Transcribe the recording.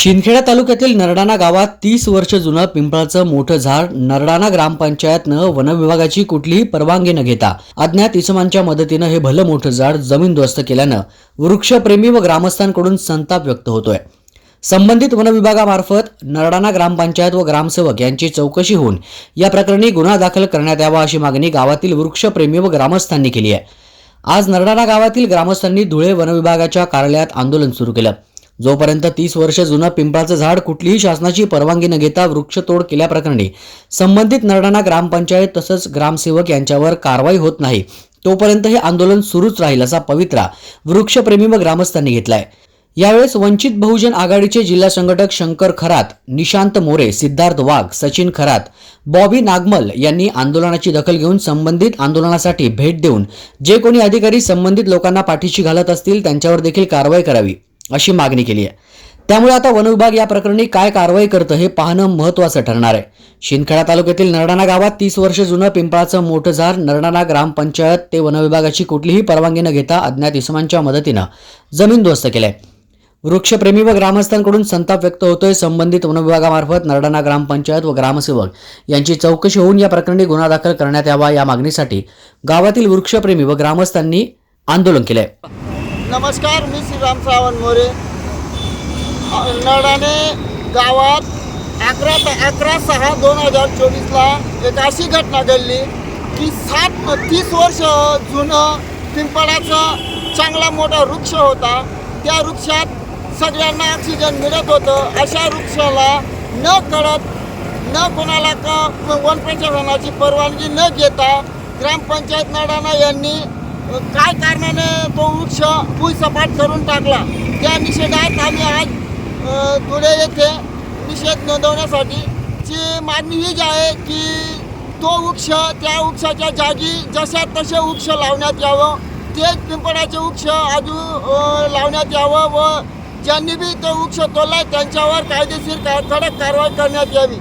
शिंदखेडा तालुक्यातील नरडाणा गावात तीस वर्ष जुनं पिंपळाचं मोठं झाड नरडाणा ग्रामपंचायतनं वनविभागाची कुठलीही परवानगी न घेता अज्ञात इसमांच्या मदतीनं हे भलं मोठं झाड जमीनदोस्त केल्यानं वृक्षप्रेमी व ग्रामस्थांकडून संताप व्यक्त होतोय. संबंधित वनविभागामार्फत नरडाणा ग्रामपंचायत व ग्रामसेवक यांची चौकशी होऊन या प्रकरणी गुन्हा दाखल करण्यात यावा अशी मागणी गावातील वृक्षप्रेमी व ग्रामस्थांनी केली आहे. आज नरडाणा गावातील ग्रामस्थांनी धुळे वनविभागाच्या कार्यालयात आंदोलन सुरू केलं. जोपर्यंत तीस वर्ष जुनं पिंपळाचं झाड कुठलीही शासनाची परवानगी न घेता वृक्षतोड केल्याप्रकरणी संबंधित नरडाणा ग्रामपंचायत तसंच ग्रामसेवक यांच्यावर कारवाई होत नाही तोपर्यंत हे आंदोलन सुरूच राहील असा पवित्रा वृक्षप्रेमी व ग्रामस्थांनी घेतलाय. यावेळेस वंचित बहुजन आघाडीचे जिल्हा संघटक शंकर खरात निशांत मोरे सिद्धार्थ वाघ सचिन खरात बॉबी नागमल यांनी आंदोलनाची दखल घेऊन संबंधित आंदोलनासाठी भेट देऊन जे कोणी अधिकारी संबंधित लोकांना पाठीशी घालत असतील त्यांच्यावर देखील कारवाई करावी. अशी मागणी केली आहे. त्यामुळे आता वनविभाग या प्रकरणी काय कारवाई करतं हे पाहणं महत्त्वाचं ठरणार आहे. शिंदखेडा तालुक्यातील नरडाणा गावात तीस वर्ष जुनं पिंपळाचं मोठं झाड नरडाणा ग्रामपंचायत ते वनविभागाची कुठलीही परवानगी न घेता अज्ञात इसमांच्या मदतीनं जमीनदोस्त केलंय. वृक्षप्रेमी व ग्रामस्थांकडून संताप व्यक्त होतोय. संबंधित वनविभागामार्फत नरडाणा ग्रामपंचायत व ग्रामसेवक यांची चौकशी होऊन या प्रकरणी गुन्हा दाखल करण्यात यावा या मागणीसाठी गावातील वृक्षप्रेमी व ग्रामस्थांनी आंदोलन केलंय. नमस्कार मी श्रीराम सावंत मोरे. अ, नडाणे गावात अकरा अकरा सहा दोन हजार चोवीसला एक अशी घटना घडली की सात तीस वर्ष जुनं पिंपळाचा चांगला मोठा वृक्ष होता. त्या वृक्षात सगळ्यांना ऑक्सिजन मिळत होतं. अशा वृक्षाला न कळत न कोणाला का वन परवानगी न घेता ग्रामपंचायत नडाणा यांनी काय कारणाने तो वृक्ष भूसपाट करून टाकला? त्या निषेधात आम्ही आज धुळे येथे निषेध नोंदवण्यासाठी ची मागणी हीच आहे की तो वृक्ष त्या वृक्षाच्या जागी जशा तसे वृक्ष लावण्यात यावं तेच पिंपळाचे वृक्ष अजून लावण्यात यावं व ज्यांनी बी तो वृक्ष तोडला त्यांच्यावर कायदेशीर कडक कारवाई करण्यात यावी.